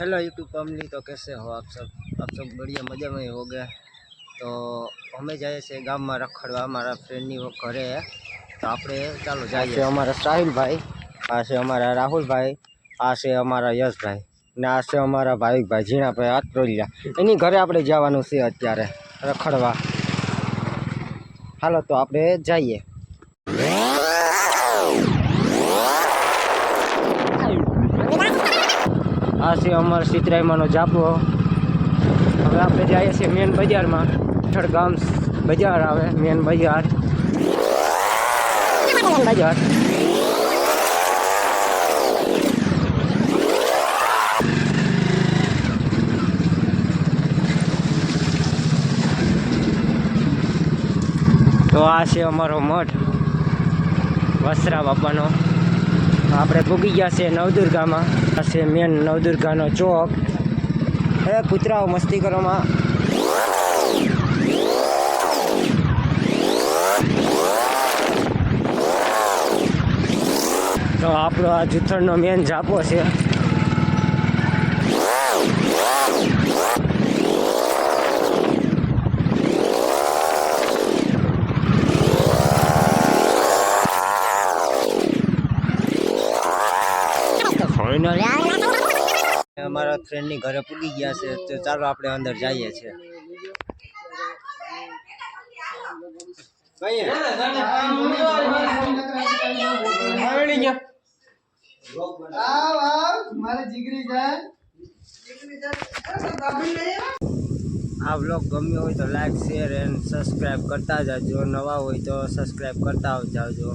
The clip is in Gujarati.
हेलो यूट्यूब फैमिली तो कैसे हो आप सब आप सब बढ़िया मजा में हो गए તો અમે જઈએ છીએ ગામમાં રખડવા મારા ફ્રેન્ડની ઘરે તો આપણે ચાલો જઈએ છે અમારા સાહિલભાઈ આ છે અમારા રાહુલભાઈ આ છે અમારા યશભાઈ ને આ છે અમારા ભાવિકભાઈ ઝીણાભાઈ આત્રોલિયા એની ઘરે આપણે જવાનું છે અત્યારે રખડવા હાલો તો આપણે જઈએ આ છે અમારો સિતરાઈમાંનો જાપો હવે આપણે જઈએ છીએ મેન બજારમાં હેઠળ ગામ બજાર આવે, મેન બજાર. બજાર. તો આ છે અમારો મઠ, વસ્ત્રા બાપાનો. આપણે ભૂગી ગયા છે નવદુર્ગામાં. આ છે મેન નવદુર્ગાનો ચોક. એ કૂતરાઓ મસ્તી કરવામાં. તો આપણો આ જૂથળનો મેન જાપો છે. અમારા ફ્રેન્ડની ઘરે પૂગી ગયા છે તો ચાલો આપણે અંદર જઈએ છીએ આવ આવ મારે જીગરી જાય આ બ્લોગ ગમ્યો હોય તો લાઈક શેર એન્ડ સબસ્ક્રાઈબ કરતા જાજો. નવા હોય તો સબસ્ક્રાઈબ કરતા જાજો